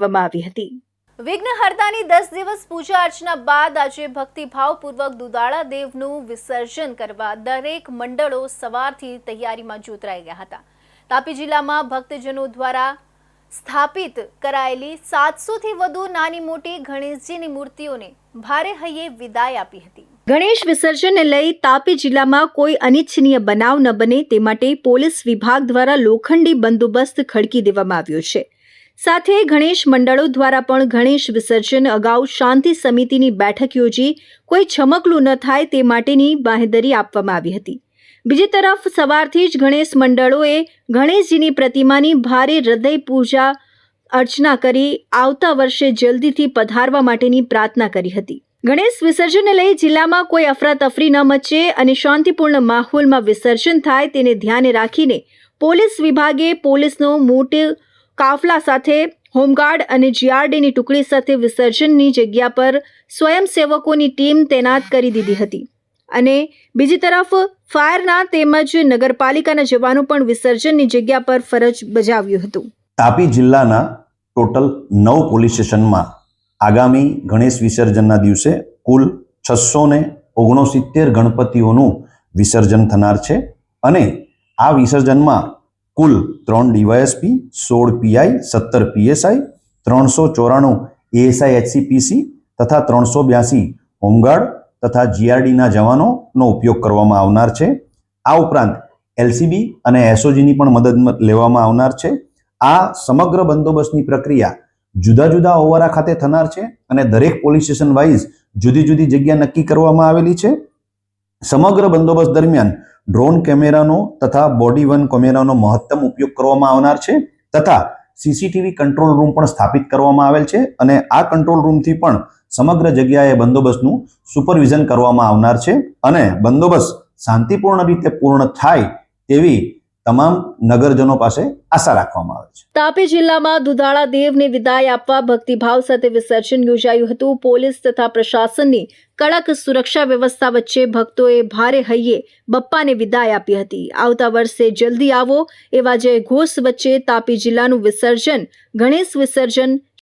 કરવામાં આવી હતી. વિઘ્નહર્તાની દસ દિવસ પૂજા અર્ચના બાદ આજે ભક્તિભાવપૂર્વક દુદાળા દેવનું વિસર્જન કરવા દરેક મંડળો સવારથી તૈયારીમાં જોતરાઈ ગયા હતા. તાપી જિલ્લામાં ભક્તજનો દ્વારા સ્થાપિત કરાયેલી સાતસોથી વધુ નાની મોટી ગણેશજીની મૂર્તિઓને ભારે હૈયે વિદાય આપી હતી. ગણેશ વિસર્જનને લઈ તાપી જિલ્લામાં કોઈ અનિચ્છનીય બનાવ ન બને તે માટે પોલીસ વિભાગ દ્વારા લોખંડી બંદોબસ્ત ખડકી દેવામાં આવ્યો છે. સાથે ગણેશ મંડળો દ્વારા પણ ગણેશ વિસર્જન અગાઉ શાંતિ સમિતિની બેઠક યોજી કોઈ છમકલું ન થાય તે માટેની બાંહેધરી આપવામાં આવી હતી. બીજી તરફ સવારથી જ ગણેશ મંડળોએ ગણેશજીની પ્રતિમાની ભારે હૃદય પૂજા અર્ચના કરી આવતા વર્ષે જલ્દીથી પધારવા માટેની પ્રાર્થના કરી હતી. ગણેશ વિસર્જનને લઈ જિલ્લામાં કોઈ અફરાતફરી ન મચે અને શાંતિપૂર્ણ માહોલમાં વિસર્જન થાય તેને ધ્યાને રાખીને પોલીસ વિભાગે પોલીસનો મોટો કાફલા સાથે હોમગાર્ડ અને જીઆરડીની ટુકડી સાથે વિસર્જનની જગ્યા પર સ્વયંસેવકોની ટીમ તૈનાત કરી દીધી હતી. અને બીજી તરફ ફાયરના તેમજ નગરપાલિકાના જવાનો પણ વિસર્જનની જગ્યા પર ફરજ બજાવ્યું હતું. તાપી જિલ્લાના ટોટલ નવ પોલીસ સ્ટેશનમાં આગામી ગણેશ વિસર્જનના દિવસે કુલ છસો ને ઓગણસિત્તેર ગણપતિઓનું વિસર્જન થનાર છે અને આ વિસર્જનમાં કુલ ત્રણ ડીવાયએસપી, સોળ પીઆઈ, સત્તર પીએસઆઈ, ત્રણસો ચોરાણું એએસઆઈ, એચસીપીસી તથા ત્રણસો બ્યાસી હોમગાર્ડ તથા જીઆરડીના જવાનોનો ઉપયોગ કરવામાં આવનાર છે. આ ઉપરાંત એલસીબી અને એસઓજીની પણ મદદ લેવામાં આવનાર છે. આ સમગ્ર બંદોબસ્તની પ્રક્રિયા જુદા જુદા ઓવારા ખાતે થનાર છે અને દરેક પોલીસ સ્ટેશન વાઇઝ જુદી જુદી જગ્યા નક્કી કરવામાં આવેલી છે. સમગ્ર બંદોબસ્ત દરમિયાન ડ્રોન કેમેરાનો તથા બોડી વન કેમેરાનો મહત્તમ ઉપયોગ કરવામાં આવનાર છે તથા સીસીટીવી કંટ્રોલ રૂમ પણ સ્થાપિત કરવામાં આવેલ છે અને આ કંટ્રોલ રૂમથી પણ સમગ્ર જગ્યાએ બંદોબસ્તનું સુપરવિઝન કરવામાં આવનાર છે અને બંદોબસ્ત શાંતિપૂર્ણ રીતે પૂર્ણ થાય તેવી તમામ નગરજનો પાસે આશા રાખવામાં આવે છે. તાપી જિલ્લામાં દુધાળા દેવને વિદાય આપવા ભક્તિભાવ સાથે વિસર્જન યોજાયું હતું. પોલીસ તથા પ્રશાસનની કડક સુરક્ષા વ્યવસ્થા વચ્ચે ભક્તોએ ભારે હૈયે બપ્પાને વિદાય આપી હતી. આવતા વર્ષે જલ્દી આવો એવા જય ઘોષ વચ્ચે તાપી જિલ્લાનું વિસર્જન, ગણેશ વિસર્જન